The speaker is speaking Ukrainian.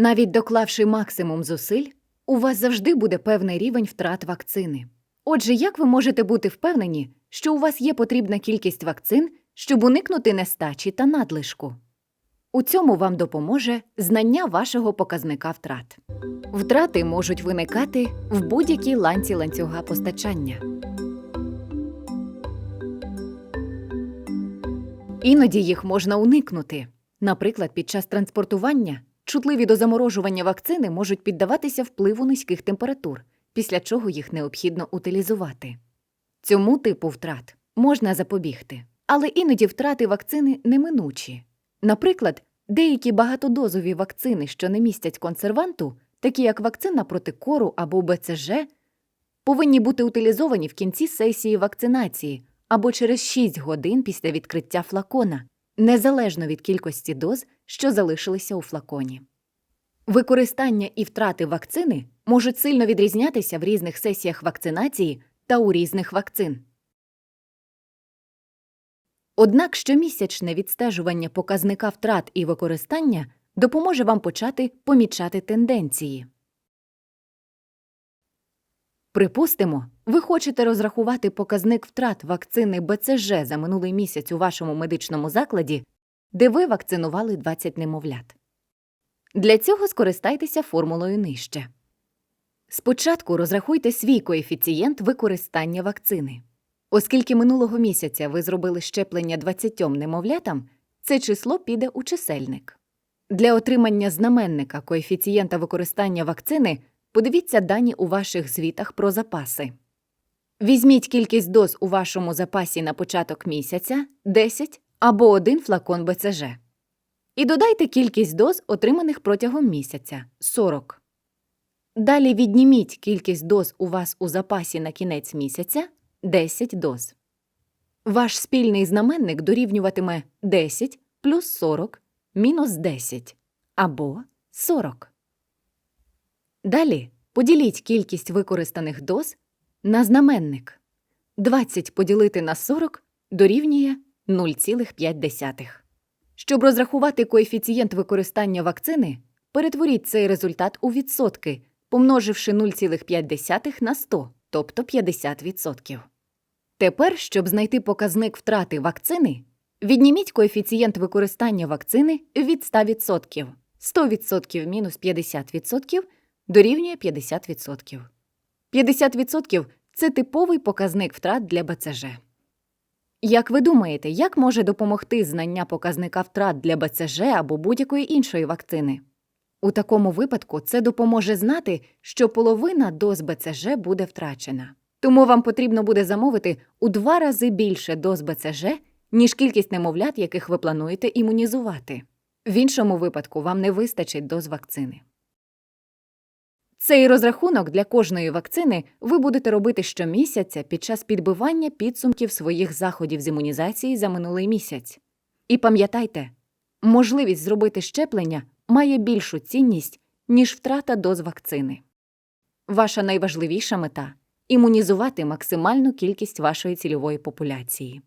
Навіть доклавши максимум зусиль, у вас завжди буде певний рівень втрат вакцини. Отже, як ви можете бути впевнені, що у вас є потрібна кількість вакцин, щоб уникнути нестачі та надлишку? У цьому вам допоможе знання вашого показника втрат. Втрати можуть виникати в будь-якій ланці ланцюга постачання. Іноді їх можна уникнути. Наприклад, під час транспортування чутливі до заморожування вакцини можуть піддаватися впливу низьких температур, після чого їх необхідно утилізувати. Цьому типу втрат можна запобігти, але іноді втрати вакцини неминучі. Наприклад, деякі багатодозові вакцини, що не містять консерванту, такі як вакцина проти кору або БЦЖ, повинні бути утилізовані в кінці сесії вакцинації або через 6 годин після відкриття флакона, незалежно від кількості доз, що залишилися у флаконі. Використання і втрати вакцини можуть сильно відрізнятися в різних сесіях вакцинації та у різних вакцин. Однак щомісячне відстежування показника втрат і використання допоможе вам почати помічати тенденції. Припустимо, ви хочете розрахувати показник втрат вакцини БЦЖ за минулий місяць у вашому медичному закладі, де ви вакцинували 20 немовлят. Для цього скористайтеся формулою нижче. Спочатку розрахуйте свій коефіцієнт використання вакцини. Оскільки минулого місяця ви зробили щеплення 20 немовлятам, це число піде у чисельник. Для отримання знаменника коефіцієнта використання вакцини подивіться дані у ваших звітах про запаси. Візьміть кількість доз у вашому запасі на початок місяця 10 або 1 флакон БЦЖ. І додайте кількість доз, отриманих протягом місяця 40. Далі відніміть кількість доз у вас у запасі на кінець місяця 10 доз. Ваш спільний знаменник дорівнюватиме 10 плюс 40 мінус 10 або 40. Далі поділіть кількість використаних доз на знаменник. 20 поділити на 40 дорівнює 0,5. Щоб розрахувати коефіцієнт використання вакцини, перетворіть цей результат у відсотки, помноживши 0,5 на 100, тобто 50%. Тепер, щоб знайти показник втрати вакцини, відніміть коефіцієнт використання вакцини від 100%. 100% мінус 50% дорівнює 50%. 50% – це типовий показник втрат для БЦЖ. Як ви думаєте, як може допомогти знання показника втрат для БЦЖ або будь-якої іншої вакцини? У такому випадку це допоможе знати, що половина доз БЦЖ буде втрачена. Тому вам потрібно буде замовити у два рази більше доз БЦЖ, ніж кількість немовлят, яких ви плануєте імунізувати. В іншому випадку вам не вистачить доз вакцини. Цей розрахунок для кожної вакцини ви будете робити щомісяця під час підбивання підсумків своїх заходів з імунізації за минулий місяць. І пам'ятайте, можливість зробити щеплення має більшу цінність, ніж втрата доз вакцини. Ваша найважливіша мета імунізувати максимальну кількість вашої цільової популяції.